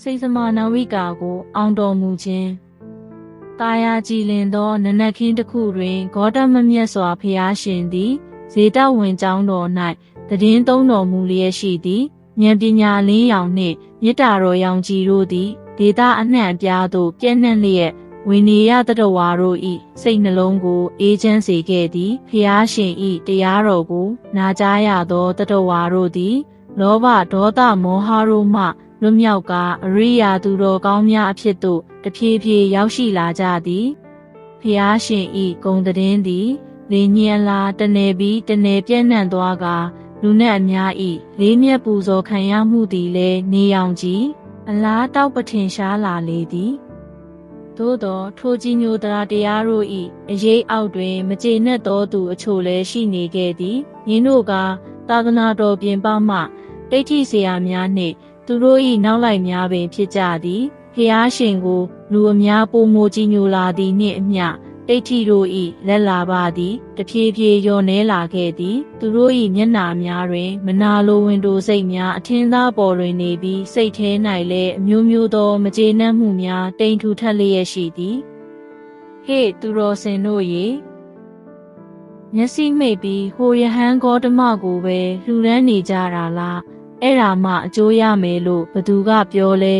စိတ်စမာနဝိကာကို အောင်တော်မူခြင်းတာယာကြည်လင်သောနနက်ခင်းတစ်ခုတွင်ဂေါတမမြတ်စွာဘုရားရှင်သည်ဇေတဝင်ကျောင်းတော်၌တည်င်းသုံးတော်မူလျက်ရှိသည်ဉာဏ်ပညာလင်းရောင်နှင့်မေတ္တာတော်ရောင်ကြီးတို့သည်ဒေတာအနှံ့အပြားသို့ပြည့်နှံ့လျက်ဝိနေယတတဝါတို့ဤစိတ်နှလုံးကို အေးချမ်းစေခဲ့သည်ဖျားရှင်ဤတရားတော်ကို နာကြားရသောတတဝါတို့သည် လောဘဒေါသမောဟတို့မှ လွတ်မြောက်ကာအရိယာသူတော်ကောင်းများအဖြစ်သို့တဖြည်းဖြည်းရောက်ရှိလာကြသည်။ဖျားရှင်ဤဂုံတည်င်းသည်လေညံလာတနေပြီးတနေပြန့်နှံ့သွားကာလူနဲ့အများဤလေးမျက်ပူဇော်ခံရမှုသည်လည်းနေရောင်ကြီးအလားတောက်ပထင်ရှားလာလေသည်သို့သောထိုကြီးညိုတရားတရားတို့ဤအရေးအောက်တွင် မကျေနပ်သောသူအချို့လည်းရှိနေခဲ့သည်ယင်းတို့ကသာသနာတော်ပြင်ပမှတိဋ္ဌိဆရာများနှင့် သူတို့၏နောက်လိုက်များပင်ဖြစ်ကြသည်ဖျားရှင်ကိုလူအများပုံမိုကြီးညိုလာသည်နှင့်အမျှတိဋ္ဌိတို့၏လက်လာပါသည်တဖြည်းဖြည်းလျော့နေလာခဲ့သည် သူတို့၏မျက်နာများတွင် မနာလိုဝင်တိုစိတ်များအထင်းသားပေါ်တွင်နေပြီးစိတ်ထဲ၌လည်းအမျိုးမျိုးသောမကျေနပ်မှုများတိမ်ထူထပ်လျက်ရှိသည်ဟေ့သူတော်စင်တို့ရေမျက်စိမိတ်ပြီးဟိုယဟန်ဂေါတမကိုပဲလှူဒန်းနေကြတာလား အဲ့ဒါမှအကျိုးရမယ်လို့ဘသူကပြောလဲ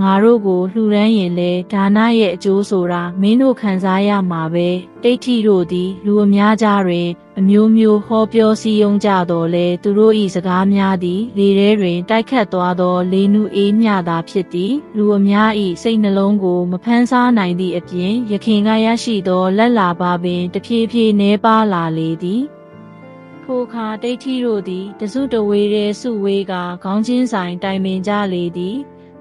ငါတို့ကိုလှူဒန်းရင်လဲဒါနရဲ့အကျိုးဆိုတာမင်းတို့ခံစားရမှာပဲတိဋ္ဌိတို့သည်လူအများကြားတွင် အမျိုးမျိုးဟောပြောစည်းရုံးကြတော်လဲသူတို့၏စကားများသည်လေထဲတွင် တိုက်ခတ်သွားသောလေနုအေးမြသာဖြစ်သည်လူအများ၏စိတ်နှလုံးကိုမဖမ်းဆားနိုင်သည့်အပြင် ရခင်ကရရှိသောလက်လာပါပင်တဖြည်းဖြည်းနှဲပါလာလေသည် ထိုအခါတိဋ္ဌိတို့သည်တစုတဝေးရဲစုဝေးကခေါင်းချင်းဆိုင်တိုင်ပင်ကြလေသည်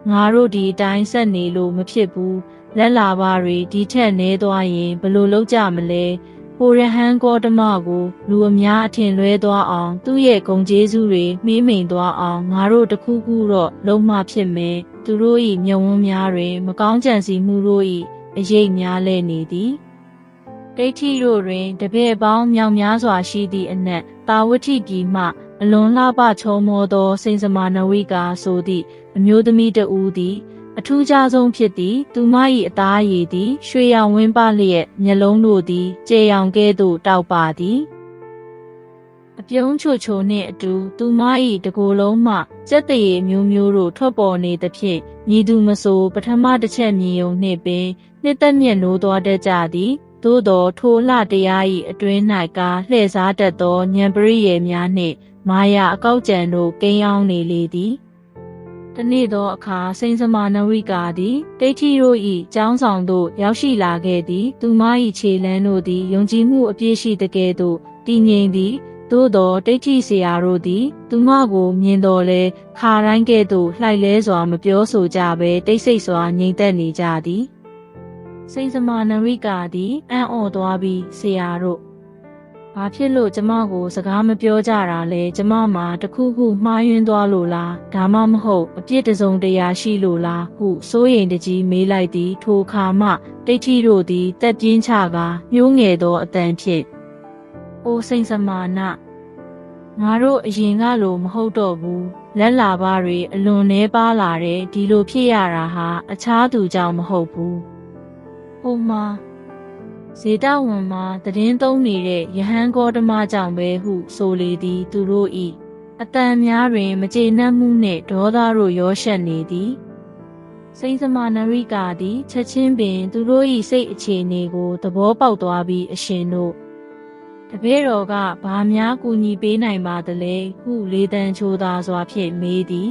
ငါတို့ဒီအတိုင်းဆက်နေလို့မဖြစ်ဘူးလက်လာပါတွေဒီထက်နဲသွားရင်ဘလို့လောက်ကြမလဲဟိုရဟန်းကောဓမကို လူအများအထင်လွဲသွားအောင် သူ့ရဲ့ဂုံကျေးဇူးတွေမှီးမိန်သွားအောင်ငါတို့တခုခုတော့လုံးမဖြစ်မယ်သူတို့၏မြုံဝန်းများတွင် မကောင်းကြံစီမှုတို့၏အရေးများလဲနေသည်ဒိဋ္ဌိတို့တွင် တပည့်ပေါင်းမြောင်များစွာရှိသည့်အနက် တာဝတိပြည်မှအလွန်လှပချောမောသောစိန်စမာနဝိကာဆိုသည့်အမျိုးသမီးတဦးသည်အထူးခြားဆုံးဖြစ်သည်သူမ၏အသားရည်သည်ရွှေရောင်ဝင်းပလျက်မျက်လုံးတို့သည်ကြေရောင်ကဲ့သို့တောက်ပါသည်အပြုံးချိုချိုနှင့်အတူသူမ၏တကိုယ်လုံးမှစက်တရေမျိုးမျိုးတို့ထွက်ပေါ်နေသဖြင့်ညီသူမဆိုပထမတစ်ချက်မြင်ုံနှင့်ပင်နှစ်သက်မြတ်နိုးသွားတတ်ကြသည် သို့သောထိုလှတရား၏အတွင်း၌ကလှည့်စားတတ်သောဉဏ်ပရိယေများနှင့်မာယာအကောက်ကြံတို့ကိန်းအောင်နေလေသည်တနေ့သောအခါစိန်စမာနဝိကာသည်တိဋ္ဌိတို့၏ကျောင်းဆောင်သို့ရောက်ရှိလာခဲ့သည်သူမ၏ခြေလန်းတို့သည်ယုံကြည်မှုအပြည့်ရှိတကယ်သို့တည်ငြိမ်သည်သို့သောတိဋ္ဌိဆရာတို့သည် သူမကိုမြင်တော်လဲခါတိုင်းကဲ့သို့လှိုက်လဲစွာမပြောဆိုကြဘဲတိတ်ဆိတ်စွာငြိမ်သက်နေကြသည် စိန်စမာနဝိကာသည်အံ့ဩသွားပြီးဆရာတို့ဘာဖြစ်လို့ကျမကိုစကားမပြောကြတာလဲကျမမှာတခုခုမှားယွင်းသွားလို့လားဒါမှမဟုတ်အပြစ်တစုံတရာရှိလို့လားဟုစိုးရိမ်တကြီးမေးလိုက်သည်ထိုအခါမှတိတ်ထီတို့သည်တက်ပြင်းချကာညှိုးငယ်သောအတန်ဖြင့်အိုစိန်စမာနငါတို့အရင်ကလိုမဟုတ်တော့ဘူးလက်လာပါတွေအလွန်နှဲပါလာတယ်ဒီလိုဖြစ်ရတာဟာအခြားသူကြောင့်မဟုတ်ဘူး ဟိုမှာဇေတဝန်မှာတည်င်းသုံးနေတဲ့ယဟန်ကောဓမကြောင့်ပဲဟု ဆိုလေသည် သူတို့၏အတန်များတွင် မကျေနပ်မှုနှင့်ဒေါသတို့ရောရှက်နေသည်စိန်စမာနရိကာသည်ချက်ချင်းပင် သူတို့၏စိတ်အခြေအနေကိုသဘောပေါက်သွားပြီးအရှင်တို့တပည့်တော်ကဘာများကူညီပေးနိုင်ပါသလဲဟုလေတံချိုသာစွာဖြင့်မေးသည်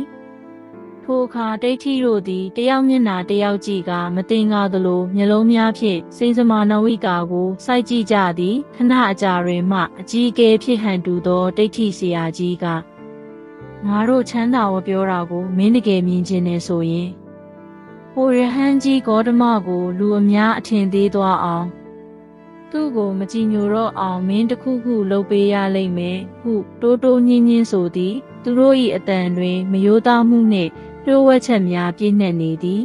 ထိုအခါဒိဋ္ဌိတို့သည်တယောက်မျက်နာတယောက်ကြည့်ကမတင်ကားသလိုမျက်လုံးများဖြင့်စိန်စမာနဝိကာကိုစိုက်ကြည့်ကြသည်ခဏအကြာတွင်မှအကြီးအကဲဖြစ်ဟန်တူသောဒိဋ္ဌိဆရာကြီးကငါတို့ချမ်းသာဝပြောတာကိုမင်းတကယ်မြင်ခြင်းနဲ့ဆိုရင်ဟိုရဟန်းကြီးဂေါတမကို လူအများအထင်သေးသွားအောင်သူ့ကိုမကြည်ညိုတော့အောင်မင်းတခုခုလုပ်ပေးရလိမ့်မယ်ဟုတိုးတိုးညင်းညင်းဆိုသည် သူတို့၏အတန်တွင်မယိုးသားမှုနှင့် လျှို့ဝှက်ချက်များပြည့်နှက်နေသည်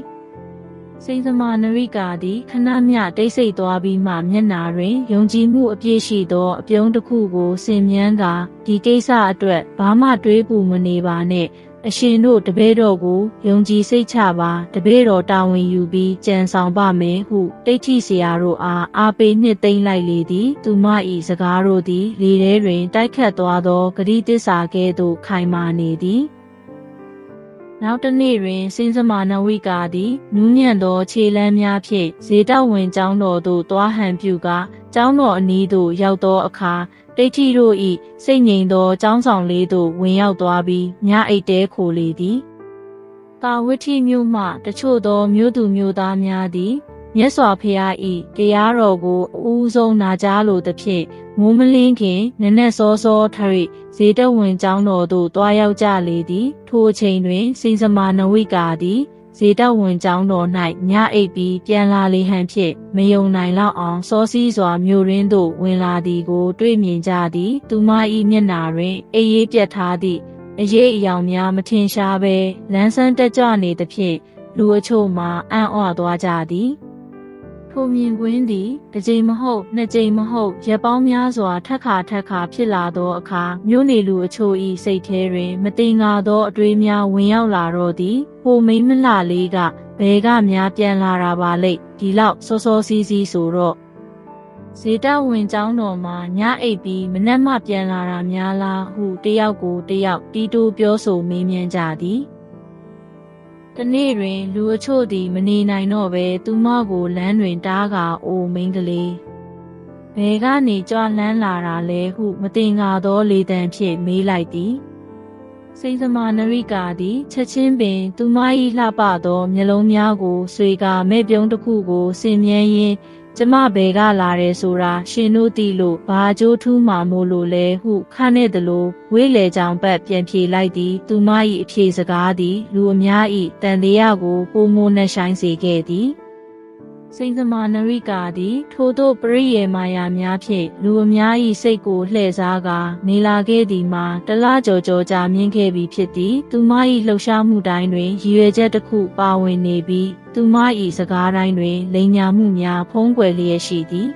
စိန်စမာနရိကာသည်ခဏမျှတိတ်ဆိတ်သွားပြီးမှမျက်နာတွင်ယုံကြည်မှုအပြည့်ရှိသောအပြုံးတစ်ခုကိုဆင်မြန်းကာဒီကိစ္စအတွက်ဘာမှတွေးပူမနေပါနဲ့အရှင်တို့တပည့်တော်ကိုယုံကြည်စိတ်ချပါတပည့်တော်တာဝန်ယူပြီးကြံဆောင်ပါမယ်ဟုတိတ်ထိဆရာတို့အားအားပေးနှစ်သိမ့်လိုက်လေသည်သူမ၏စကားတို့သည်လေထဲတွင်တိုက်ခတ်သွားသောဂတိတစ္ဆာကဲ့သို့ခိုင်မာနေသည် နောက်တစ်နေ့တွင်စင်စမာနဝိကာသည်နူးညံ့သောခြေလမ်းများဖြင့်ဇေတဝင်ကျောင်းတော်သို့တွားဟန်ပြုကာကျောင်းတော်အနီးသို့ရောက်သောအခါတိတ်ထီတို့၏စိတ်ငြိမ်သောကျောင်းဆောင်လေးသို့ဝင်ရောက်သွားပြီးညအိတ်တဲခိုလေသည်ကာဝိထိမြို့မှတချို့သောမြို့သူမြို့သားများသည် မြတ်စွာဘုရား၏တရားတော်ကိုအဦးဆုံးနာကြားလိုသဖြင့်မိုးမလင်းခင်နနက်စောစောထရိဇေတဝင်ကျောင်းတော်သို့တွားရောက်ကြလေသည်ထိုအချိန်တွင်စိစမာနဝိကာသည်ဇေတဝင်ကျောင်းတော်၌ညအိပ်ပြီးပြန်လာလေဟန်ဖြင့်မယုံနိုင်လောက်အောင်စောစည်းစွာမြို့ရင်းသို့ဝင်လာသည်ကို တွေ့မြင်ကြသည် သူမ၏မျက်နာတွင်အေးရေးပြတ်ထားသည့်အရေးအယောင်များမထင်ရှားဘဲလန်းဆန်းတက်ကြွနေသဖြင့်လူအချို့မှာအံ့ဩသွားကြသည် ထိုမြင်ကွင်းသည်တစ်ကြိမ်မဟုတ်နှစ်ကြိမ်မဟုတ်ရက်ပေါင်းများစွာထက်ခါထက်ခါဖြစ်လာသောအခါမြို့နေလူအချို့၏စိတ်ထဲတွင် မတင်ငါသောအတွေးများဝင်ရောက်လာတော့သည်ဟိုမိမ့်မလှလေးကဘဲကများပြန်လာတာပါလိမ့်ဒီလောက်စောစောစီးစီးဆိုတော့ဇေတဝင်ကျောင်းတော်မှာညအိပ်ပြီးမနှက်မှပြန်လာတာများလားဟုတယောက်ကိုတယောက်တီးတိုးပြောဆိုမေးမြန်းကြသည် တနေ့တွင်လူအချို့သည် မနေနိုင်တော့ဘဲသူမကိုလမ်းတွင်တားကာအိုမိန်းကလေးဘယ်ကနေကြွလန်းလာတာလဲဟု မတင်ငါသောလေတံဖြင့်မေးလိုက်သည်စိတ်သမာနရိကာသည်ချက်ချင်းပင် သူမ၏လှပသောမျက်လုံးများကိုဆွေကာမဲ့ပြုံးတစ်ခုကိုဆင်မြန်းရင်း ကျမဘယ်ကလာတယ်ဆိုတာရှင်တို့သိလို့ဘာကြိုးထူးမှမို့လို့လဲဟုခန့်နေသလိုဝေးလေကြောင်ဘက်ပြန်ဖြေလိုက်သည် သူမ၏အဖြေစကားသည် လူအများ၏တန်တရားကိုပုံမနှဆိုင်စေခဲ့သည် စိန်သမာနရိကာသည် ထိုတို့ပရိယေမာယာများဖြင့်လူအများ၏စိတ်ကိုလှည့်စားကာနေလာခဲ့သည်မှာတလားကြော်ကြော်ကြာမြင့်ခဲ့ပြီးဖြစ်သည် သူမ၏လှုပ်ရှားမှုတိုင်းတွင်ရည်ရွယ်ချက်တစ်ခုပါဝင်နေပြီးသူမ၏စကားတိုင်းတွင်လိန်ညာမှုများဖုံးကွယ်လျက်ရှိသည်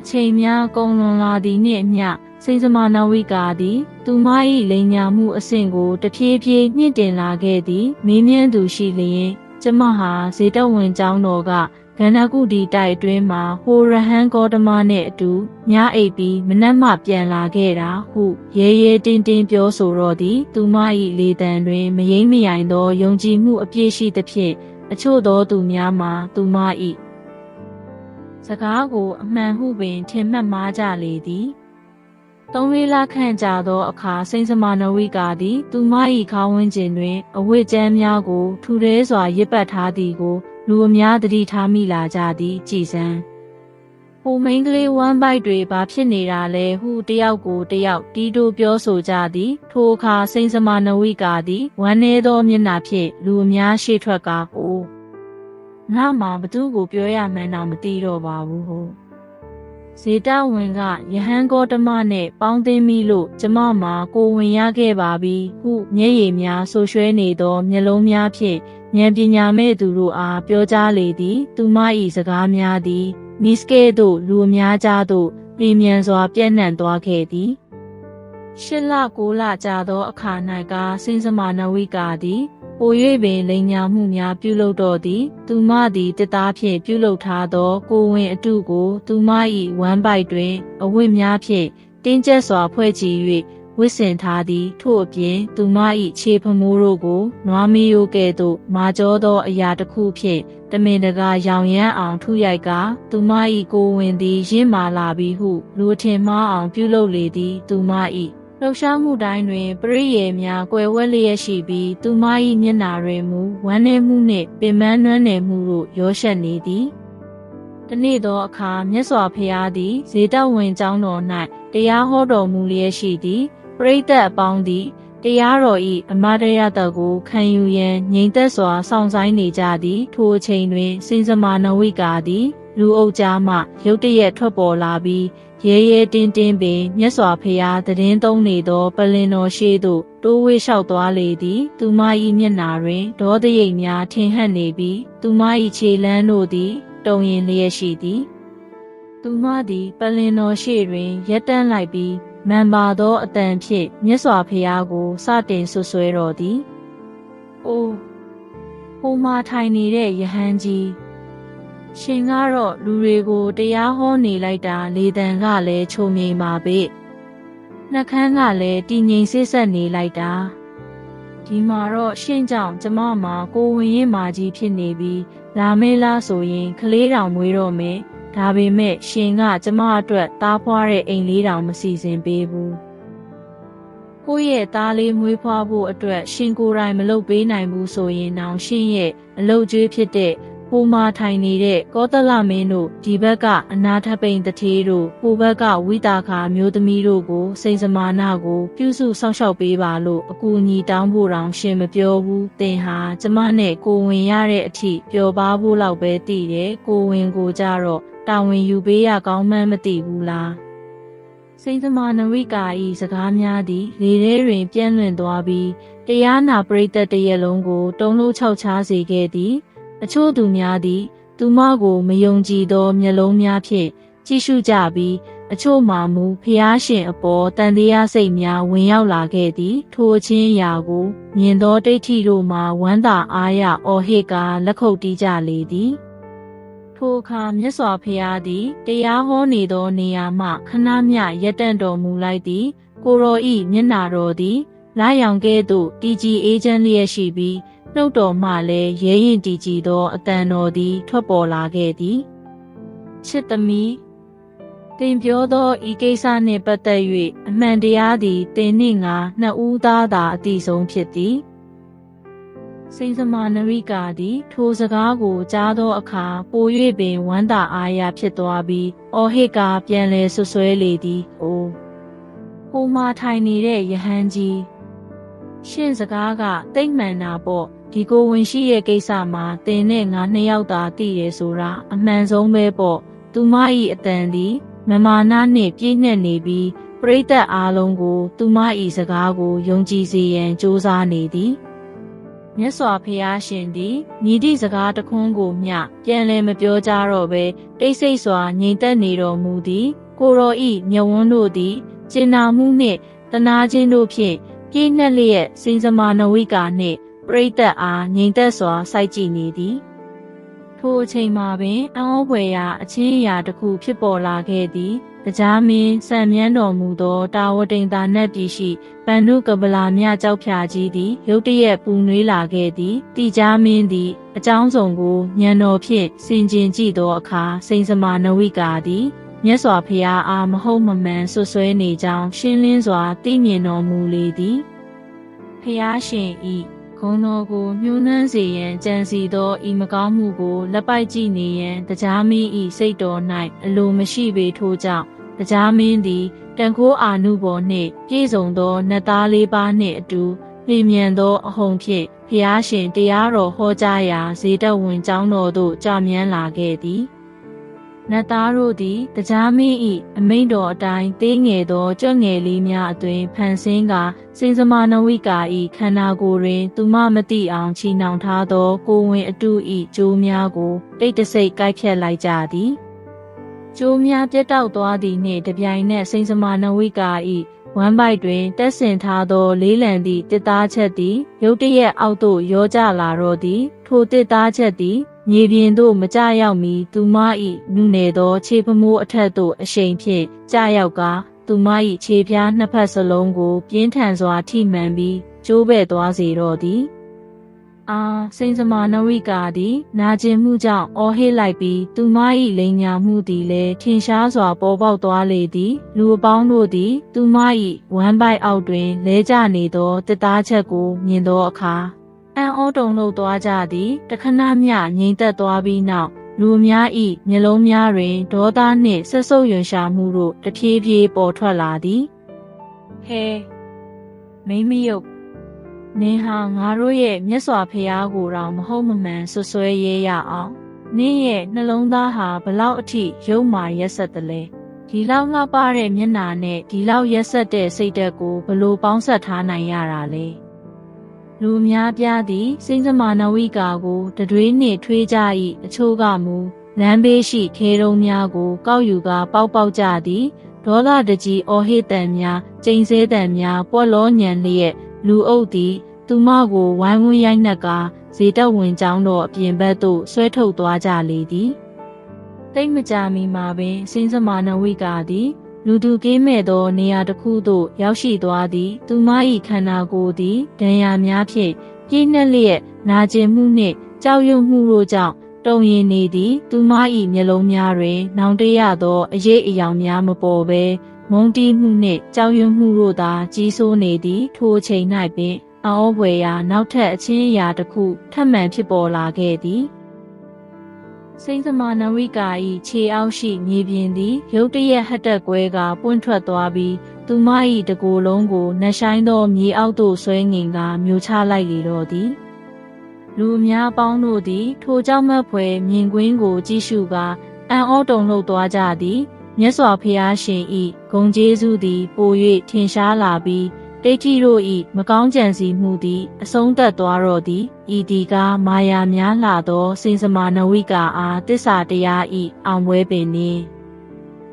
အချိန်များကုန်လွန်လာသည်နှင့်အမျှစိန်စမာနဝိကာသည် သူမ၏လိန်ညာမှုအဆင့်ကိုတဖြည်းဖြည်းမြင့်တင်လာခဲ့သည်မင်းမြန်းသူရှိလျင် ကျမဟာဇေတဝင်ကျောင်းတော်က ကန္နကုတီတိုက်အတွင်းမှာဟိုရဟန်ဂေါတမနဲ့အတူညအိပ်ပြီးမနှက်မှပြန်လာခဲ့တာဟုရဲရဲတင်းတင်းပြောဆိုတော့သည်သူမ၏လေတံတွင်မယိမ့်မယိုင်သောယုံကြည်မှုအပြည့်ရှိသဖြင့်အချို့သောသူများမှာသူမ၏စကားကိုအမှန်ဟုပင်ထင်မှတ်မှားကြလေသည်သုံးလေးလခန့်ကြာသောအခါစိန်စမာနဝိကာသည်သူမ၏ခေါင်းဝန်းကျင်တွင် အဝတ်ကျမ်းများကိုထူထဲစွာရစ်ပတ်ထားသည်ကို လူအများသတိထားမိလာကြသည်ကြည်စမ်းဟိုမိန်ကလေးဝမ်းပိုက်တွေဘာဖြစ်နေတာလဲဟုတယောက်ကိုတယောက်တီးတိုးပြောဆိုကြသည် ထိုအခါစိန်စမာနဝိကာသည်ဝမ်းနေသောမျက်နှာဖြင့်လူအများရှေ့ထွက်ကဟိုငါမှဘသူကိုပြောရမှန်းတော့မသိတော့ပါဘူးဟို ဇေတဝင်ကယဟန်ကောတမနဲ့ပေါင်းသိမ်းမိလို့ကျမမှာကိုဝင်ရခဲ့ပါပြီဟုမျက်ရည်များဆူရွှဲနေသောမျက်လုံးများဖြင့်ဉာဏ်ပညာမဲ့သူတို့အားပြောကြားလေသည် သူမ၏စကားများသည်မီစကဲတို့လူအများကြားသို့ပြည်မြန်စွာပြန့်နှံ့သွားခဲ့သည်ရှစ်လကိုလကြာသောအခါ၌ကစင်စမာနဝိကာသည် ပို၍ပင်လိန်ညာမှုများပြုလုပ်တော့သည် သူမသည်တသားဖြင့်ပြုလုပ်ထားသော ကိုဝင်အတုကို သူမ၏ဝမ်းပိုက်တွင် အဝတ်များဖြင့်တင်းကျပ်စွာဖွဲ့ချ၍ဝစ်စင်ထားသည်ထို့အပြင် သူမ၏ခြေဖမိုးတို့ကိုနွားမီးရိုးကဲ့သို့မာကြောသောအရာတစ်ခုဖြင့်တမင်တကာရောင်ရမ်းအောင်ထုရိုက်ကသူမ၏ကိုဝင်သည်ရင့်မာလာပြီဟုလူထင်မှားအောင်ပြုလုပ်လေသည် သူမ၏ လှုပ်ရှားမှုတိုင်းတွင်ပရိယေများကွယ်ဝဲလျက်ရှိပြီးသူမ၏မျက်နာတွင်မူဝမ်းနည်းမှုနှင့်ပင်ပန်းနွမ်းနယ်မှုတို့ရောရှက်နေသည်တနေ့သောအခါမြတ်စွာဘုရားသည်ဇေတဝင်ကျောင်းတော်၌တရားဟောတော်မူလျက်ရှိသည်ပရိသတ်အပေါင်းသည်တရားတော်၏အမတရားတော်ကိုခံယူရန်ငြိမ်သက်စွာစောင့်ဆိုင်နေကြသည်ထိုအချိန်တွင်စင်စမာနဝိကာသည်လူအုပ်ကြားမှရုတ်တရက်ထွက်ပေါ်လာပြီး ရဲရဲတင်းတင်းပင်မြတ်စွာဘုရားတည်င်းသုံးနေသော ပလင်တော်ရှိသို့တိုးဝေးလျှောက်သွားလေသည် သူမ၏မျက်နာတွင်ဒေါသရိပ်များထင်ဟပ်နေပြီး သူမ၏ခြေလမ်းတို့သည် တုံရင်လျက်ရှိသည် သူမသည်ပလင်တော်ရှိတွင်ရက်တန်းလိုက်ပြီးမန်ပါသောအတန်ဖြင့်မြတ်စွာဘုရားကိုစတင်ဆွဆွဲတော်သည်။အိုးဟိုမှာထိုင်နေတဲ့ယဟန်ကြီး ရှင်ကတော့လူတွေကိုတရားဟောနေလိုက်တာလေတံကလည်းချုံမြိန်ပါပဲ။နှက်ခမ်းကလည်းတည်ငြိမ်ဆစ်ဆက်နေလိုက်တာ။ဒီမှာတော့ရှင်းကြောင်ကျမမှာကိုဝင်ရင်မာကြီးဖြစ်နေပြီးလာမေးလားဆိုရင်ကလေးတောင်မွေးတော့မယ်။ဒါပေမဲ့ရှင်ကကျမအတွက်သားဖွားတဲ့အိမ်လေးတောင်မစီစဉ်ပေးဘူး။ကိုယ့်ရဲ့သားလေးမွေးဖွားဖို့အတွက်ရှင်ကိုယ်တိုင်မလုပ်ပေးနိုင်ဘူးဆိုရင်တောင်ရှင်ရဲ့အလုပ်ကျွေးဖြစ်တဲ့ ဟိုမာထိုင်နေတဲ့ကောသလမင်းတို့ဒီဘက်ကအနာထပိန်တထေးတို့ဟိုဘက်ကဝိတာခာမျိုးသမီးတို့ကိုစိန်စမာနာကို ပြုစုစောင့်ရှောက်ပေးပါလို့အကူအညီတောင်းဖို့တောင်ရှင်မပြောဘူး။တင်ဟာကျမနဲ့ကိုဝင်ရတဲ့အထိပျော်ပါဖို့လောက်ပဲတည်တယ်။ကိုဝင်ကိုကြတော့တာဝန်ယူပေးရကောင်းမှန်းမသိဘူးလားစိန်သမနဝိကာဤစကားများသည်လေထဲတွင်ပြန့်လွင့်သွားပြီးတရားနာပရိသတ်တရက်လုံးကိုတုံးလို့ခြောက်ခြားစေခဲ့သည် အချို့သူများသည် သူမကိုမယုံကြည်သောမျက်လုံးများဖြင့်ကြည့်ရှုကြပြီးအချို့မှမူဖျားရှင်အပေါ်တန်တရားစိတ်များဝင်ရောက်လာခဲ့သည် ထိုအချင်းအရာကိုမြင်သောဒိဋ္ဌိတို့မှဝမ်းသာအားရအော်ဟစ်ကာလက်ခုပ်တီးကြလေသည်ထိုအခါမြတ်စွာဘုရားသည်တရားဟောနေသောနေရာမှခဏမျှရက်တန့်တော်မူလိုက်သည် ကိုရောဤမျက်နာတော်သည်လာရောင်ကဲ့သို့တည်ကြည်အေးချမ်းလျက်ရှိပြီး နှုတ်တော်မှလည်းရဲရင်တည်ကြည်သောအတန်တော်သည် ထွက်ပေါ်လာခဲ့သည်ချစ်သမီးတင်ပြောသောဤကိစ္စနှင့်ပတ်သက်၍အမှန်တရားသည်တင်နှင့်ငါနှစ်ဦးသားသာအတိဆုံးဖြစ်သည်စိန်စမာနရိကာသည် ထိုစကားကိုကြားသောအခါပို၍ပင်ဝမ်းသာအားရဖြစ်သွားပြီးအော်ဟစ်ကပြန်လဲဆွဆွဲလေသည်။အိုးဟိုမှာထိုင်နေတဲ့ယဟန်ကြီးရှင့်စကားကတိတ်မှန်တာပေါ့ ဒီကိုဝင်ရှိရဲ့ကိစ္စမှာတင်နဲ့ငါနှစ်ယောက်သာတည်ရဆိုတာအမှန်ဆုံးပဲပေါ့သူမ၏အတန်သည်မမာနာနှင့်ပြည့်ညက်နေပြီးပရိသတ်အားလုံးကို သူမ၏စကားကိုယုံကြည်စေရန်ကြိုးစားနေသည်။မြတ်စွာဘုရားရှင်သည်ညီတိစကားတခွန်းကိုမျှပြန်လည်မပြောကြတော့ဘဲတိတ်ဆိတ်စွာငြိမ်သက်နေတော်မူသည် ကိုရောဤမြဝန်းတို့သည်ကျင်နာမှုနှင့်တနာခြင်းတို့ဖြင့်ပြည့်နှက်လျက်စင်စမာနဝိကာနှင့် ပရိသတ်အားငြိမ်သက်စွာစိုက်ကြည့်နေသည်ထိုအချိန်မှာပင်အံ့ဩဖွယ်ရာအချင်းအရာတစ်ခုဖြစ်ပေါ်လာခဲ့သည်တရားမင်းစံမြန်းတော်မူသောတာဝတိန်သာနတ်ပြည်ရှိဗန္ဓုကပလာမြကြောက်ဖြာကြီးသည်ရုတ်တရက်ပူနွေးလာခဲ့သည်တိကြားမင်းသည်အကြောင်းစုံကိုညံတော်ဖြင့်စင်ကျင်ကြည့်သောအခါစိန်စမာနဝိကာသည်မြတ်စွာဘုရားအားမဟုတ်မမှန်ဆွဆွဲနေကြောင်းရှင်းလင်းစွာသိမြင်တော်မူလေသည်ဖျားရှင် ဤဂုံတော်ကိုညှိုးနှမ်းစေရန်ကြံစီသောဤမကောင်းမှုကိုလက်ပိုက်ကြည့်နေရန်တရားမင်းဤစိတ်တော်၌အလိုမရှိပေထို့ကြောင့်တရားမင်းသည်တန်ခိုးအာနုဘော်နှင့်ပြည့်စုံသောနတ်သားလေးပါးနှင့်အတူလျင်မြန်သောအဟုန်ဖြင့်ဖျားရှင်တရားတော်ဟောကြားရာဇေတဝန်ကျောင်းတော်သို့ကြာမြန်းလာခဲ့သည် နတ်သားတို့သည်တရားမင်း၏အမိန့်တော်အတိုင်းသေးငယ်သောကြွငယ်လေးများအသွင်ဖန်ဆင်းကစင်စမာနဝိကာ၏ခန္ဓာကိုယ်တွင် သူမမသိအောင်ချီနှောင်ထားသော ကိုဝင်အတု၏ကြိုးများကိုတိတ်တဆိတ်ကိုက်ဖြတ်လိုက်ကြသည်ကျိုးများပြတ်တောက်သွားသည်နှင့်တပြိုင်နက်စိန်စမာနဝိကာ၏ဝမ်းပိုက်တွင်တက်ဆင်ထားသောလေးလံသည့်တစ်သားချက်သည်ရုတ်တရက်အောက်သို့ရောကျလာတော့သည်ထိုတစ်သားချက်သည် မြေပြင်သို့မကျရောက်မီသူမ၏နုနယ်သောခြေဖမိုးအထက်သို့အရှိန်ဖြင့်ကျရောက်ကာသူမ၏ခြေပြားနှစ်ဖက်စလုံးကို ပြင်းထန်စွာထိမှန်ပြီးကျိုးပဲ့သွားစေတော့သည်အာစိန်စမာနဝိကာသည်နာကျင်မှုကြောင့်အော်ဟစ်လိုက်ပြီးသူမ၏လိန်ညာမှုသည်လည်းထင်ရှားစွာပေါ်ပေါက်သွားလေသည်လူအပေါင်းတို့သည် သူမ၏ဝမ်းပိုက်အောက်တွင်လဲကျနေသောတစ်သားချက်ကိုမြင်သောအခါ အံ့ဩတုန်လှုပ်သွားကြသည်တခဏမျှငြိမ်သက်သွားပြီးနောက်လူများ၏မျက်လုံးများတွင်ဒေါသနှင့်ဆက်ဆုပ်ရွံရှာမှုတို့တဖြည်းဖြည်းပေါ်ထွက်လာသည်ဟဲမိမယုတ်နင်ဟာငါတို့ရဲ့မြတ်စွာဘုရားကိုတောင်မဟုတ်မမှန်ဆွဆွဲရဲရအောင်နင့်ရဲ့နှလုံးသားဟာဘလောက်အထိရုပ်မာရက်ဆက်တယ်လဲဒီလောက်ငှပတဲ့မျက်နာနဲ့ဒီလောက်ရက်ဆက်တဲ့စိတ်ဓာတ်ကိုဘလို့ပေါင်းဆက်ထားနိုင်ရတာလဲ လူများပြားသည်စိမ့်စမာနဝိကာကိုတတွေးနှင့်ထွေးကြ၏အချို့ကမူလမ်းဘေးရှိခေတုံးများကို ကောက်ယူကာပေါက်ပေါက်ကြသည်ဒေါသတကြီးအော်ဟစ်တန်များကျိန်ဆဲတန်များပွက်လောညံလျက်လူအုပ်သည် သူမကိုဝိုင်းဝန်းရိုက်နှက်ကဇေတက်ဝင်ကျောင်းတော်အပြင်ဘက်သို့ဆွဲထုတ်သွားကြလေသည်တိတ်မကြမီမှာပင်စင်းစမာနဝိကာသည် လူသူကင်းမဲ့သောနေရာတစ်ခုသို့ရောက်ရှိသွားသည် သူမ၏ခန္ဓာကိုယ်သည်ဒဏ်ရာများဖြင့်ပြည့်နှက်လျက်နာကျင်မှုနှင့်ကြောက်ရွံ့မှုတို့ကြောင့်တုံရင်နေသည် သူမ၏မျက်လုံးများတွင် နောင်တရသောအရေးအယောင်များမပေါ်ဘဲမုန်းတီးမှုနှင့်ကြောက်ရွံ့မှုတို့သာကြီးစိုးနေသည် ထိုအချိန်၌ပင်အောဘွယ်ရာနောက်ထပ်အချင်းအရာတစ်ခုထပ်မံဖြစ်ပေါ်လာခဲ့သည် စိမ့်သမာနဝိကာ၏ခြေအောက်ရှိမြေပြင်သည်ရုတ်တရက်ဟတ်တက်ကွဲကပွင့်ထွက်သွားပြီးသူမ၏တကိုယ်လုံးကိုနှဆိုင်သောမြေအောက်သို့ဆွဲငင်ကမျိုးချလိုက်လေတော့သည်လူအများပေါင်းတို့သည် ထိုကြောင့်မက်ဖွယ်မြင်ကွင်းကိုကြည့်ရှုကာအံ့ဩတုန်လှုပ်သွားကြသည်မြတ်စွာဘုရားရှင်၏ဂုံကျေးဇူးသည် ပို၍ထင်ရှားလာပြီး တိဋ္ဌိတို့၏မကောင်းကြံစီမှုသည်အဆုံးသတ်သွားတော့သည်ဤဒီကမာယာများလာသောစင်စမာနဝိကာအားတစ္ဆာတရား၏အောင်ပွဲပင်နေ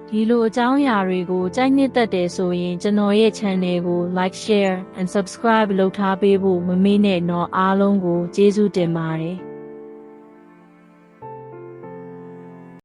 ဒီလိုအကြောင်းအရာတွေကိုကြိုက်နှစ်သက်တယ်ဆိုရင်ကျွန်တော်ရဲ့ channel ကို like share and subscribe လုပ်ထားပေးဖို့မမေ့နဲ့တော့အားလုံးကိုကျေးဇူးတင်ပါတယ်